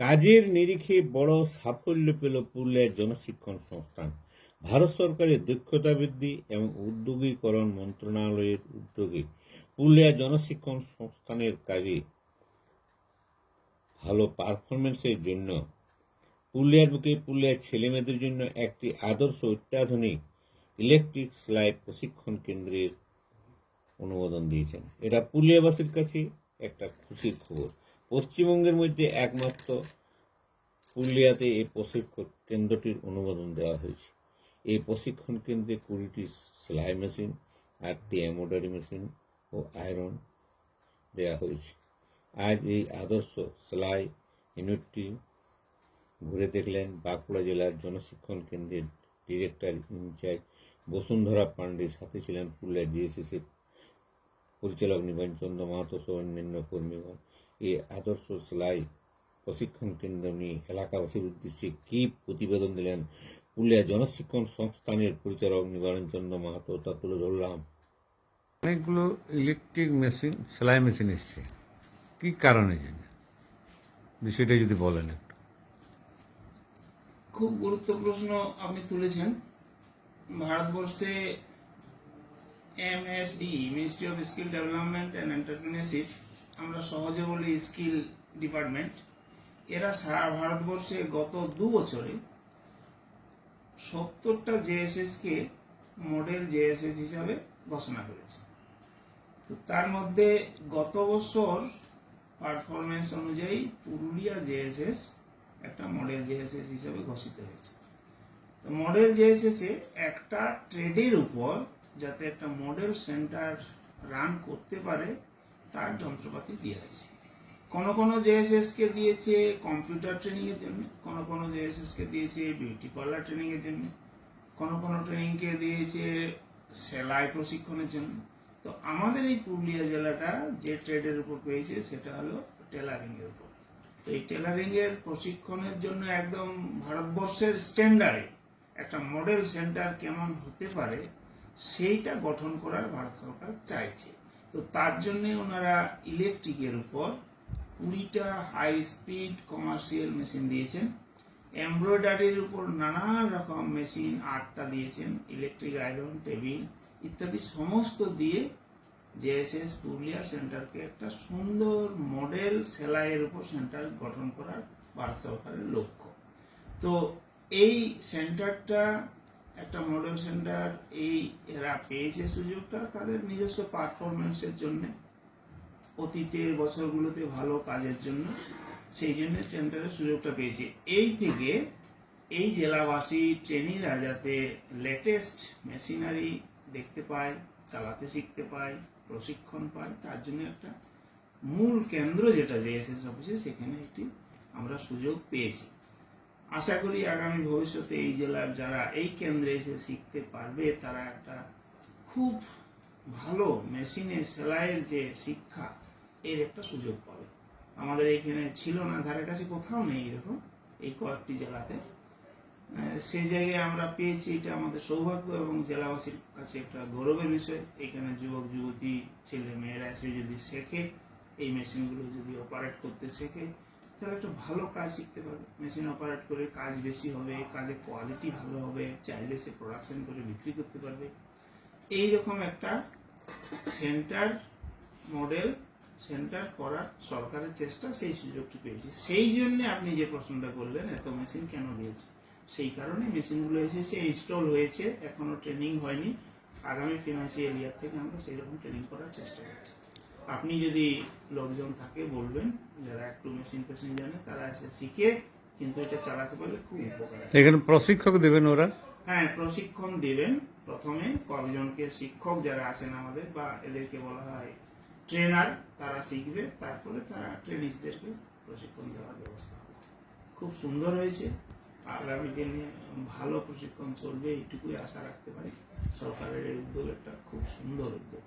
কাজের নিরিখে বড় সাফল্য পেল পুরুলিয়ার জনশিক্ষণ সংস্থান। ভারত সরকারের দক্ষতা বৃদ্ধি এবং উদ্যোগীকরণ মন্ত্রণালয়ের উদ্যোগে পুরুলিয়া জনশিক্ষণ সংস্থানের কাজে ভালো পারফরমেন্সের জন্য, পুরুলিয়ার বুকে পুরুলিয়ার ছেলেমেয়েদের জন্য একটি আদর্শ অত্যাধুনিক ইলেকট্রিক সেলাই প্রশিক্ষণ কেন্দ্রের অনুমোদন দিয়েছেন। এটা পুরুলিয়াবাসীর কাছে একটা খুশির খবর। পশ্চিমবঙ্গের মধ্যে একমাত্র পুরুলিয়াতে এই প্রশিক্ষণ কেন্দ্রটির অনুমোদন দেওয়া হয়েছে। এই প্রশিক্ষণ কেন্দ্রে কুড়িটি সেলাই মেশিন, আটটি এমব্রয়ডারি মেশিন ও আয়রন দেওয়া হয়েছে। আজ এই আদর্শ সেলাই ইউনিটটি ঘুরে দেখলেন বাঁকুড়া জেলার জনশিক্ষণ কেন্দ্রের ডিরেক্টর ইনচার্জ বসুন্ধরা পাণ্ডে সাথে ছিলেন পুরুলিয়া জিএসএসের পরিচালক নিবান চন্দ্র মাহাতো সহ অন্যান্য কর্মীগণ। এই আদর্শ সেলাই প্রশিক্ষণ কেন্দ্র নিয়ে এলাকাবাসীর উদ্দেশ্যে কি প্রতিবেদন দিলেন পুরুলিয়া জনশিক্ষণ সংস্থানের পরিচালক নিবারণ চন্দ্র মাহাতো তা তুলে ধরলাম। অনেকগুলো ইলেকট্রিক মেশিন সেলাই মেশিন এসছে। কি কারণে জন্য বিষয়টা যদি বলেন একটু। খুব গুরুত্ব প্রশ্ন আপনি তুলেছেন। ভারতবর্ষে MSD Ministry of Skill Development and Entrepreneurship আমরা সহজে বলি স্কিল ডিপার্টমেন্ট, এরা সারা ভারতবর্ষে গত দু বছরে সত্তরটা জেএসএস কে মডেল জেএসএস হিসাবে ঘোষণা করেছে। তো তার মধ্যে গত বছর পারফরমেন্স অনুযায়ী পুরুলিয়া জেএসএস একটা মডেল জেএসএস হিসাবে ঘোষিত হয়েছে। তো মডেল জেএসএস এ একটা ট্রেডের উপর যাতে একটা মডেল সেন্টার রান করতে পারে তার যন্ত্রপাতি দিয়ে আছে। কোন কোন জেএসএস কে দিয়েছে কম্পিউটার ট্রেনিং এর জন্য, কোন কোন জেএসএস কে দিয়েছে বিউটি পার্লার ট্রেনিং এর জন্য, কোন কোন ট্রেনিং কে দিয়েছে সেলাই প্রশিক্ষণের জন্য। তো আমাদের এই পুরুলিয়া জেলাটা যে ট্রেডের উপর পেয়েছে সেটা হলো টেলারিং এর উপর। তো এই টেলারিং এর প্রশিক্ষণের জন্য একদম ভারতবর্ষের স্ট্যান্ডার্ডে একটা মডেল সেন্টার কেমন হতে পারে, সেইটা গঠন করার ভারত সরকার চাইছে। তো তার জন্য ওনারা ইলেকট্রিকের উপর কুড়িটা হাই স্পিড কমার্শিয়াল মেশিন দিয়েছেন। এমব্রয়ডারির উপর নানান রকম মেশিন আটটা দিয়েছেন ইলেকট্রিক আয়রন টেবিল ইত্যাদি সমস্ত দিয়ে জেএসএস পুরুলিয়া সেন্টারকে একটা সুন্দর মডেল সেলাইয়ের উপর সেন্টার গঠন করার ভারত সরকারের লক্ষ্য। তো এই সেন্টারটা একটা মডেল সেন্টার এই এরা পেয়েছে সুযোগটা তাদের নিজস্ব পারফরমেন্সের জন্য অতীতের বছরগুলোতে ভালো কাজের জন্য, সেই জন্য সেন্টারের সুযোগটা পেয়েছে। এই থেকে এই জেলাবাসী ট্রেনিরা যাতে লেটেস্ট মেশিনারি দেখতে পায়, চালাতে শিখতে পায়, প্রশিক্ষণ পায়, তার জন্য একটা মূল কেন্দ্র যেটা জেএসএস অফিসে সেখানে একটি আমরা সুযোগ পেয়েছি। আশা করি আগামী ভবিষ্যতে এই জেলার যারা এই কেন্দ্রে এসে শিখতে পারবে, তারা একটা খুব ভালো মেশিনে সেলাইয়ের যে শিক্ষা, এর একটা সুযোগ পাবে। আমাদের এখানে ছিল না, ধারে কাছে কোথাও নেই এরকম এই কয়েকটি জেলাতে। সে জায়গায় আমরা পেয়েছি, এটা আমাদের সৌভাগ্য এবং জেলাবাসীর কাছে একটা গৌরবের বিষয়। এখানে যুবক, যুবতী, ছেলে, মেয়েরা এসে যদি শেখে, এই মেশিনগুলো যদি অপারেট করতে শেখে তাহলে একটা ভালো কাজ শিখতে পারবে। মেশিন অপারেট করে কাজ বেশি হবে কাজের কোয়ালিটি ভালো হবে, চাইলে সে প্রোডাকশন করে বিক্রি করতে পারবে। এইরকম একটা সেন্টার মডেল সেন্টার করার সরকারের চেষ্টা, সেই সুযোগটি পেয়েছে। সেই জন্য আপনি যে প্রশ্নটা করলেন, এত মেশিন কেন দিয়েছে? সেই কারণে মেশিনগুলো এসেছে ইনস্টল হয়েছে, এখনও ট্রেনিং হয়নি। আগামী ফিনান্সিয়াল ইয়ার থেকে আমরা সেই রকম ট্রেনিং করার চেষ্টা করছি। আপনি যদি লোকজন থাকে বলবেন যারা একটু মেশিন ফেশিন জানে তারা এসে শিখে কিন্তু এটা চালাতে পারলে খুব উপকার এখানে প্রশিক্ষক দেবেন ওরা? হ্যাঁ প্রশিক্ষণ দেবেন। প্রথমে কয়েকজনকে শিক্ষক যারা আছেন আমাদের বা এদেরকে বলা হয় ট্রেনার তারা শিখবে তারপরে তারা ট্রেনিসদেরকে প্রশিক্ষণ দেওয়ার ব্যবস্থা হবে। খুব সুন্দর হয়েছে। আগামী দিনে ভালো প্রশিক্ষণ চলবে এইটুকুই আশা রাখতে পারি। সরকারের এই উদ্যোগ একটা খুব সুন্দর উদ্যোগ।